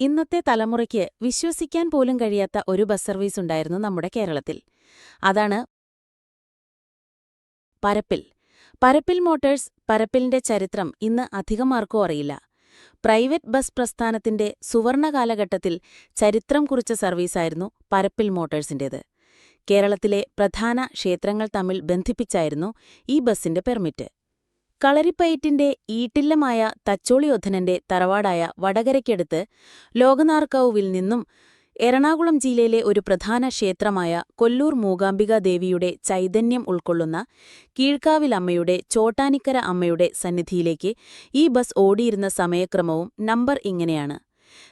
ഇന്നത്തെ തലമുറയ്ക്ക് വിശ്വസിക്കാൻ പോലും കഴിയാത്ത ഒരു ബസ് സർവീസ് ഉണ്ടായിരുന്നു നമ്മുടെ കേരളത്തിൽ. അതാണ് പരപ്പിൽ. പരപ്പിൽ മോട്ടേഴ്സ് പരപ്പിലിന്റെ ചരിത്രം ഇന്ന് അധികം ആർക്കും അറിയില്ല. പ്രൈവറ്റ് ബസ് പ്രസ്ഥാനത്തിന്റെ സുവർണ കാലഘട്ടത്തിൽ ചരിത്രം കുറിച്ച സർവീസായിരുന്നു പരപ്പിൽ മോട്ടേഴ്സിന്റേത്. കേരളത്തിലെ പ്രധാന ക്ഷേത്രങ്ങൾ തമ്മിൽ ബന്ധിപ്പിച്ചായിരുന്നു ഈ ബസിന്റെ പെർമിറ്റ്. കളരിപ്പയറ്റിന്റെ ഈട്ടില്ലമായ തച്ചോളിയോധനന്റെ തറവാടായ വടകരയ്ക്കടുത്ത് ലോകനാർക്കാവുവിൽ നിന്നും എറണാകുളം ജില്ലയിലെ ഒരു പ്രധാന ക്ഷേത്രമായ കൊല്ലൂർ മൂകാംബിക ദേവിയുടെ ചൈതന്യം ഉൾക്കൊള്ളുന്ന കീഴ്ക്കാവിലമ്മയുടെ ചോട്ടാനിക്കര അമ്മയുടെ സന്നിധിയിലേക്ക് ഈ ബസ് ഓടിയിരുന്ന സമയക്രമവും നമ്പർ ഇങ്ങനെയാണ്.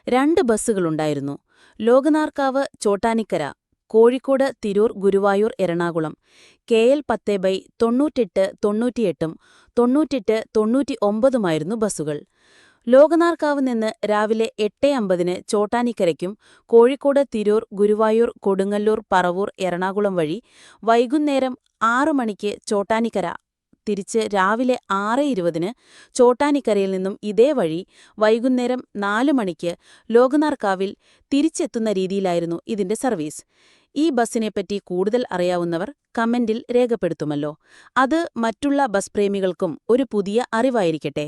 രണ്ട് ബസ്സുകളുണ്ടായിരുന്നു. ലോകനാർക്കാവ് ചോട്ടാനിക്കര കോഴിക്കോട് തിരൂർ ഗുരുവായൂർ എറണാകുളം. കെ എൽ പത്ത് ബൈ തൊണ്ണൂറ്റെട്ട് തൊണ്ണൂറ്റിയെട്ടും തൊണ്ണൂറ്റെട്ട് തൊണ്ണൂറ്റി ഒമ്പതുമായിരുന്നു ബസ്സുകൾ. ലോകനാർക്കാവ് നിന്ന് രാവിലെ എട്ട് അമ്പതിന് ചോട്ടാനിക്കരയ്ക്കും കോഴിക്കോട് തിരൂർ ഗുരുവായൂർ കൊടുങ്ങല്ലൂർ പറവൂർ എറണാകുളം വഴി വൈകുന്നേരം ആറു മണിക്ക് ചോട്ടാനിക്കര. തിരിച്ച് രാവിലെ ആറ് ഇരുപതിന് ചോട്ടാനിക്കരയിൽ നിന്നും ഇതേ വഴി വൈകുന്നേരം നാലു മണിക്ക് ലോകനാർക്കാവിൽ തിരിച്ചെത്തുന്ന രീതിയിലായിരുന്നു ഇതിന്റെ സർവീസ്. ഈ ബസ്സിനെപ്പറ്റി കൂടുതൽ അറിയാവുന്നവർ കമന്റിൽ രേഖപ്പെടുത്തുമല്ലോ. അത് മറ്റുള്ള ബസ് പ്രേമികൾക്കും ഒരു പുതിയ അറിവായിരിക്കട്ടെ.